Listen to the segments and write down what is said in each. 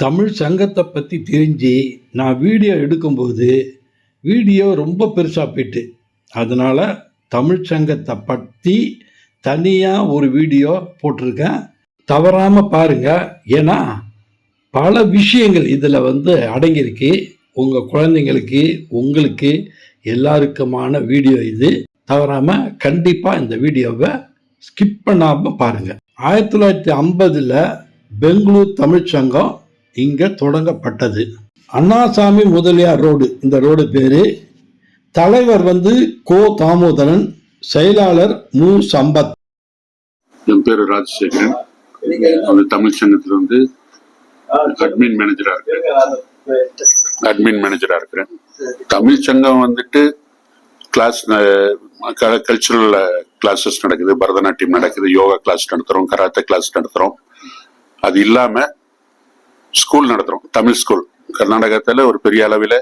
தமிழ் சங்கத்தை பற்றி தெரிஞ்சு நான் வீடியோ எடுக்கும்போது வீடியோ ரொம்ப பெருசாக போயிட்டு. அதனால் தமிழ் சங்கத்தை பற்றி தனியாக ஒரு வீடியோ போட்டிருக்கேன். தவறாமல் பாருங்கள் ஏன்னா பல விஷயங்கள் இதில் வந்து அடங்கியிருக்கு. உங்கள் குழந்தைங்களுக்கு உங்களுக்கு எல்லாருக்குமான வீடியோ இது. தவறாமல் கண்டிப்பாக இந்த வீடியோவை ஸ்கிப் பண்ணாமல் பாருங்கள் ஆயிரத்தி தொள்ளாயிரத்தி ஐம்பதில் பெங்களூர் தமிழ்ச்சங்கம் இங்கே தொடங்கப்பட்டது. அண்ணாசாமி முதலியார் ரோடு இந்த ரோடு பேர். தலைவர் வந்து கோ தாமோதரன் செயலாளர் மு. சம்பத். என் பேரு ராஜசேகரன். தமிழ் சங்கத்தில் வந்து அட்மின் மேனேஜரா இருக்கிறேன். அட்மின் மேனேஜரா இருக்கிறேன். தமிழ் சங்கம் வந்துட்டு கிளாஸ் கல்ச்சுரல் கிளாஸஸ் நடக்குது. பரதநாட்டியம் நடக்குது. யோகா கிளாஸ் நடத்துறோம். கராத்தே கிளாஸ் நடத்துறோம். அது இல்லாமல் ஸ்கூல் நடத்துகிறோம் தமிழ் ஸ்கூல் கர்நாடகத்தில் ஒரு பெரிய அளவில்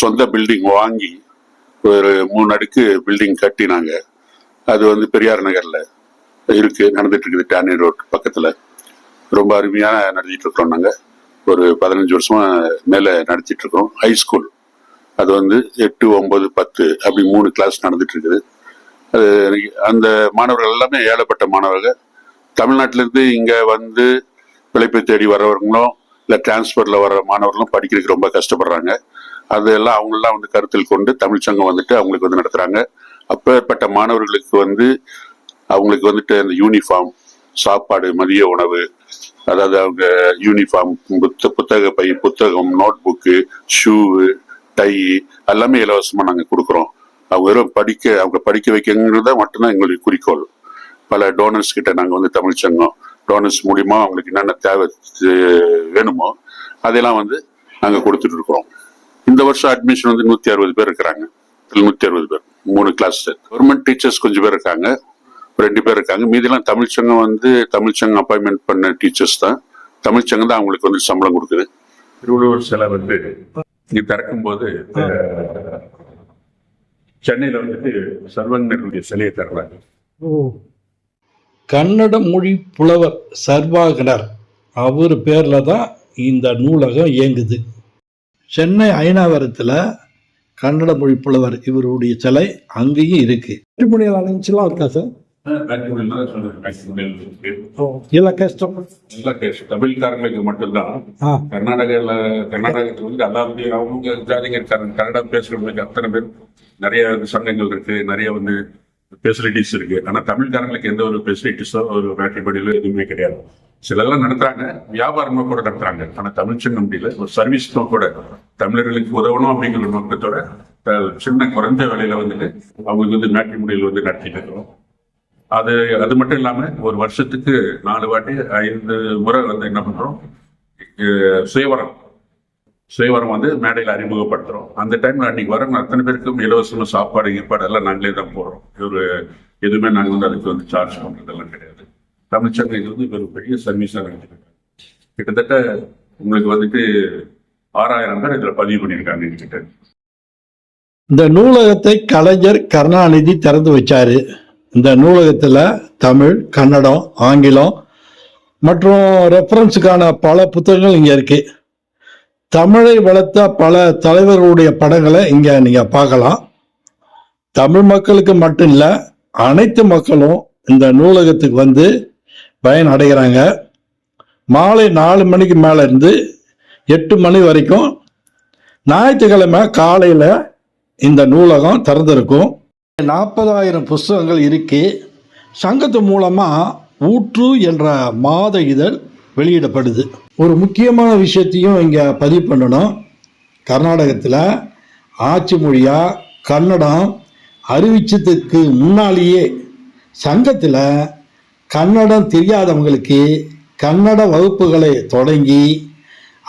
சொந்த பில்டிங் வாங்கி ஒரு மூணு அடுக்கு பில்டிங் கட்டினாங்க. அது வந்து பெரியார் நகரில் இருக்குது நடந்துட்டு இருக்குது டேனி ரோட் பக்கத்தில். ரொம்ப அருமையாக நடத்திட்டு இருக்கிறோம் நாங்கள் ஒரு பதினஞ்சு வருஷமாக மேலே நடத்திட்டு இருக்கிறோம். ஹை ஸ்கூல் அது வந்து எட்டு ஒம்பது பத்து அப்படி மூணு கிளாஸ் நடந்துட்டு இருக்குது. அது அந்த மாணவர்கள் எல்லாமே ஏழப்பட்ட மாணவர்கள். தமிழ்நாட்டிலேருந்து இங்கே வந்து பிழைப்பை தேடி வரவங்களும் இல்ல டிரான்ஸ்பர்ல வர மாணவர்களும் படிக்கிறதுக்கு ரொம்ப கஷ்டப்படுறாங்க. அதெல்லாம் அவங்களெல்லாம் வந்து கருத்தில் கொண்டு தமிழ் சங்கம் வந்துட்டு அவங்களுக்கு வந்து நடத்துறாங்க. அப்பேற்பட்ட மாணவர்களுக்கு வந்து அவங்களுக்கு வந்துட்டு அந்த யூனிஃபார்ம் சாப்பாடு மதிய உணவு அதாவது அவங்க யூனிஃபார்ம் புத்த புத்தக பை புத்தகம் நோட் புக்கு ஷூவு டை எல்லாமே இலவசமா நாங்க கொடுக்குறோம். அவங்க வெறும் படிக்க அவங்க படிக்க வைக்கங்கிறத மட்டும்தான் எங்களுடைய குறிக்கோள். பல டோனர்ஸ் கிட்ட நாங்க வந்து தமிழ் சங்கம் டோனர்ஸ் மூலியமா அவங்களுக்கு என்னென்ன தேவை வேணுமோ அதெல்லாம் வந்து நாங்க கொடுத்துட்டு இருக்கிறோம். இந்த வருஷம் அட்மிஷன் வந்து நூத்தி அறுபது பேர் இருக்கிறாங்க. நூத்தி அறுபது பேர். மூணு கிளாஸ் கவர்மெண்ட் டீச்சர்ஸ் கொஞ்சம் பேர் இருக்காங்க. ரெண்டு பேர் இருக்காங்க. மீதிலாம் தமிழ் சங்கம் வந்து தமிழ் சங்கம் அப்பாயின்மெண்ட் பண்ண டீச்சர்ஸ் தான். தமிழ் சங்கம் தான் அவங்களுக்கு வந்து சம்பளம் கொடுக்குது. திருவள்ளுவர் சிலை வந்து இங்க திறக்கும் போது சென்னையில வந்துட்டு சர்வங்கருடைய சிலையை தர்றாங்க கன்னட மொழி புலவர் சர்வாகனர். அவர் பேரில் தான் இந்த நூலகம் இயங்குது. சென்னை ஐநாவரத்தில் கன்னட மொழி புலவர் இவருடைய சிலை அங்கேயும் இருக்கு. அலைன்ஸ்லாம் இருக்கா சார்? இல்லை கஷ்டம்? இல்ல கேஷ் தமிழ்காரங்களுக்கு மட்டும்தான். கர்நாடகால கர்நாடகத்துல வந்து அதாவது அவங்க ஜாதிங்க கன்னடம் பேசுறவங்களுக்கு அத்தனை பேர் நிறைய சங்கங்கள் இருக்கு. நிறைய வந்து ஃபெசிலிட்டிஸ் இருக்கு. ஆனா தமிழ்காரங்களுக்கு எந்த ஒரு ஃபெசிலிட்டிஸோ ஒரு வேட்டைப்படியிலோ எதுவுமே கிடையாது. சிலெல்லாம் நடத்துறாங்க. வியாபாரமா கூட நடத்துறாங்க. ஆனா தமிழ் முடியல ஒரு சர்வீஸ் கூட தமிழர்களுக்கு உதவணும் அப்படிங்கிற நோக்கத்தோட சின்ன குறைந்த விலையில வந்துட்டு அவங்களுக்கு வந்து மேட்ரிமோனியல் வந்து நடத்திட்டு இருக்கிறோம். அது அது மட்டும் இல்லாம ஒரு வருஷத்துக்கு நாலு வாட்டி ஐந்து முறை வந்து என்ன பண்றோம்? சுயவரம். சுயவரம் வந்து மேடையில் அறிமுகப்படுத்துகிறோம் அந்த டைம்ல அன்னைக்கு வரவங்க அத்தனை பேருக்கும் இலவசமாக சாப்பாடு ஈப்பாடு எல்லாம் நாங்களே தான் போடுறோம். ஒரு எதுவுமே நாங்கள் வந்து அதுக்கு வந்து சார்ஜ் பண்ணுறதெல்லாம் கிடையாது. தமிழ்ச்சங்கம் இது வந்து ஒரு பெரிய சர்வீஸாக நடத்திட்டு கிட்டத்தட்ட உங்களுக்கு வந்துட்டு ஆறாயிரம் பேர் இதுல பதிவு பண்ணியிருக்காங்க கிட்ட இந்த நூலகத்தை கலைஞர் கருணாநிதி திறந்து வச்சார். இந்த நூலகத்தில் தமிழ் கன்னடம் ஆங்கிலம் மற்றும் ரெஃபரன்ஸுக்கான பல புத்தகங்கள் இங்கே இருக்கு. தமிழை வளர்த்த பல தலைவர்களுடைய படங்களை இங்கே நீங்கள் பார்க்கலாம். தமிழ் மக்களுக்கு மட்டும் இல்லை அனைத்து மக்களும் இந்த நூலகத்துக்கு வந்து பயன் அடைகிறாங்க. மாலை நாலு மணிக்கு மேலே இருந்து எட்டு மணி வரைக்கும் ஞாயிற்றுக்கிழமை காலையில் இந்த நூலகம் திறந்திருக்கும். நாற்பதாயிரம் புஸ்தகங்கள் இருக்கு சங்கத்து மூலமாக ஊற்று என்ற மாத இதழ் வெளியிடப்படுது. ஒரு முக்கியமான விஷயத்தையும் இங்கே பதிவு பண்ணணும். கர்நாடகத்தில் ஆட்சி மொழியாக கன்னடம் அறிவிச்சதுக்கு முன்னாலேயே சங்கத்தில் கன்னடம் தெரியாதவங்களுக்கு கன்னட வகுப்புகளை தொடங்கி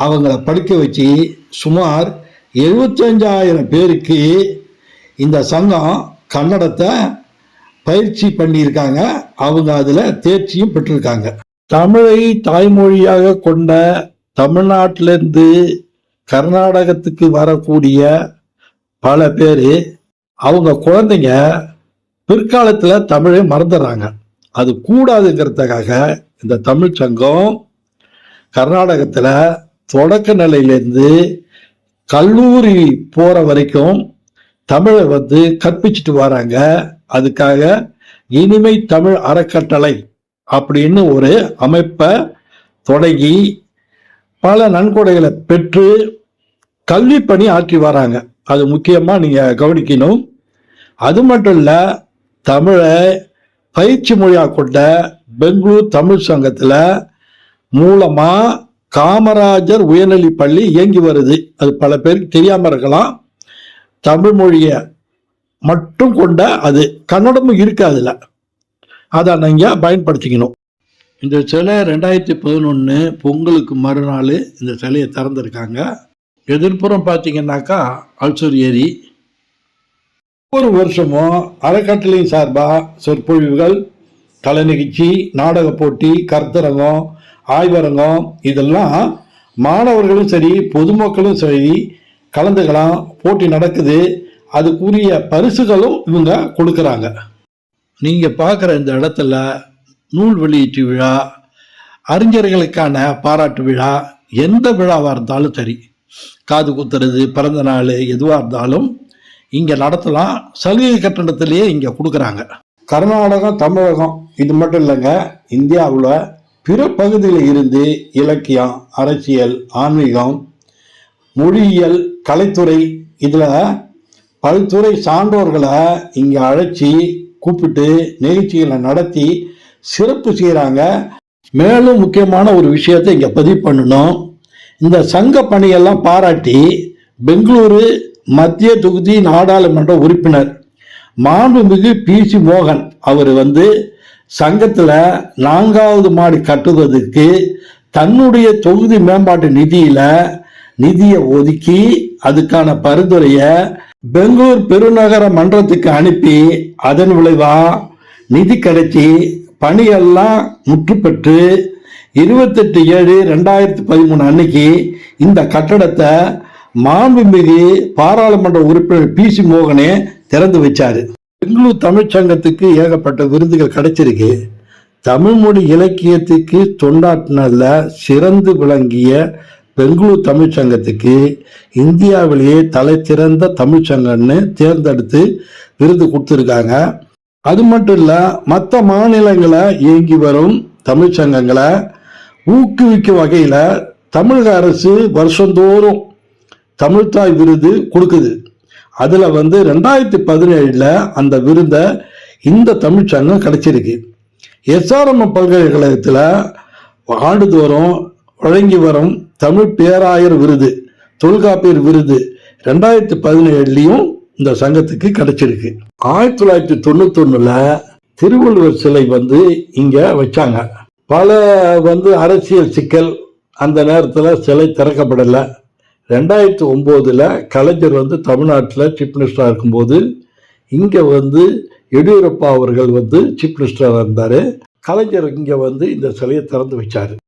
அவங்கள படிக்க வச்சு சுமார் எழுபத்தஞ்சாயிரம் பேருக்கு இந்த சங்கம் கன்னடத்தை பயிற்சி பண்ணியிருக்காங்க. அவங்க அதில் தேர்ச்சியும் பெற்றிருக்காங்க. தமிழை தாய்மொழியாக கொண்ட தமிழ்நாட்டிலிருந்து கர்நாடகத்துக்கு வரக்கூடிய பல பேர் அவங்க குழந்தைங்க பிற்காலத்தில் தமிழை மறந்துடுறாங்க. அது கூடாதுங்கிறதுக்காக இந்த தமிழ் சங்கம் கர்நாடகத்தில் தொடக்க நிலையிலேருந்து கல்லூரி போகிற வரைக்கும் தமிழை வந்து கற்பிச்சுட்டு வராங்க. அதுக்காக இனிமை தமிழ் அறக்கட்டளை அப்படின்னு ஒரு அமைப்பை தொடங்கி பல நன்கொடைகளை பெற்று கல்வி பணி ஆற்றி வராங்க. அது முக்கியமாக நீங்கள் கவனிக்கணும். அது மட்டும் இல்லை தமிழை பயிற்சி மொழியாக கொண்ட பெங்களூர் தமிழ் சங்கத்தில் மூலமாக காமராஜர் உயர்நிலை பள்ளி இயங்கி வருது. அது பல பேருக்கு தெரியாமல் இருக்கலாம். தமிழ் மொழியை மட்டும் கொண்ட அது கன்னடமும் இருக்கு அதை நீங்க பயன்படுத்திக்கணும். இந்த சிலை ரெண்டாயிரத்தி பதினொன்று பொங்கலுக்கு மறுநாள் இந்த சிலையை திறந்திருக்காங்க. எதிர்ப்புறம் பார்த்தீங்கன்னாக்கா அல்சூர் ஏரி. ஒவ்வொரு வருஷமும் அறக்கட்டளையின் சார்பாக சொற்பொழிவுகள் கலை நிகழ்ச்சி நாடக போட்டி கருத்தரங்கம் ஆய்வரங்கம் இதெல்லாம் மாணவர்களும் சரி பொதுமக்களும் சரி கலந்துக்கலாம் போட்டி நடக்குது. அதுக்குரிய பரிசுகளும் இவங்க கொடுக்குறாங்க. நீங்கள் பார்க்குற இந்த இடத்துல நூல் வெளியீட்டு விழா அறிஞர்களுக்கான பாராட்டு விழா எந்த விழாவாக இருந்தாலும் சரி. காது குத்துறது பிறந்த நாள் எதுவாக இருந்தாலும் இங்கே நடத்தலாம். சலுகை கட்டணத்திலேயே இங்கே கொடுக்குறாங்க. கர்நாடகம் தமிழகம் இது மட்டும் இல்லைங்க இந்தியாவில் பிற பகுதியில் இருந்து இலக்கியம் அரசியல் ஆன்மீகம் மொழியியல் கலைத்துறை இதில் பல்துறை சான்றோர்களை இங்கே அழைச்சி கூப்பிட்டு நிகழ்ச்சிகளை நடத்தி சிறப்பு செய்கிறாங்க மேலும் முக்கியமான ஒரு விஷயத்தை இங்கே பதிவு பண்ணணும். இந்த சங்க பணியெல்லாம் பாராட்டி பெங்களூரு மத்திய தொகுதி நாடாளுமன்ற உறுப்பினர் மாண்புமிகு பி சி மோகன் அவர் வந்து சங்கத்தில் நான்காவது மாடி கட்டுவதற்கு தன்னுடைய தொகுதி மேம்பாட்டு நிதியில் நிதியை ஒதுக்கி அதுக்கான பரிந்துரையை பெங்களூர் பெருநகர மன்றத்துக்கு அனுப்பி அதன் விளைவா நிதி கிடைச்சி பணியெல்லாம் முற்றுப்பெற்று இருபத்தெட்டு ஏழு ரெண்டாயிரத்தி பதிமூணு அன்னைக்கு இந்த கட்டடத்தை மாண்புமிகு பாராளுமன்ற உறுப்பினர் பி சி மோகனே திறந்து வச்சாரு. பெங்களூர் தமிழ்ச்சங்கத்துக்கு ஏகப்பட்ட விருதுகள் கிடைச்சிருக்கு. தமிழ்மொழி இலக்கியத்துக்கு தொண்டாட்டினதில் சிறந்து விளங்கிய பெங்களூர் தமிழ்ச்சங்கத்துக்கு இந்தியாவிலேயே தலை சிறந்த தமிழ்ச்சங்கம்னு தேர்ந்தெடுத்து விருது கொடுத்துருக்காங்க. அது மட்டும் இல்லை மற்ற மாநிலங்களை இயங்கி வரும் தமிழ்ச்சங்கங்களை ஊக்குவிக்கும் வகையில் தமிழக அரசு வருஷந்தோறும் தமிழ்தாய் விருது கொடுக்குது. அதில் வந்து ரெண்டாயிரத்தி பதினேழில் அந்த விருதை இந்த தமிழ்ச்சங்கம் கிடைச்சிருக்கு. எஸ்ஆர்எம் பல்கலைக்கழகத்தில் ஆண்டுதோறும் வழங்கி வரும் தமிழ் பேராயர் விருது தொல்காப்பியர் விருது ரெண்டாயிரத்தி பதினேழுலையும் இந்த சங்கத்துக்கு கிடைச்சிருக்கு. ஆயிரத்தி தொள்ளாயிரத்தி தொண்ணூத்தொன்னுல திருவள்ளுவர் சிலை வந்து இங்க வச்சாங்க. பல வந்து அரசியல் சிக்கல் அந்த நேரத்தில் சிலை திறக்கப்படலை. ரெண்டாயிரத்தி ஒம்போதில் கலைஞர் வந்து தமிழ்நாட்டில் சீஃப் மினிஸ்டராக இருக்கும்போது இங்கே வந்து எடியூரப்பா அவர்கள் வந்து சீஃப் மினிஸ்டராக இருந்தார். கலைஞர் இங்கே வந்து இந்த சிலையை திறந்து வச்சார்.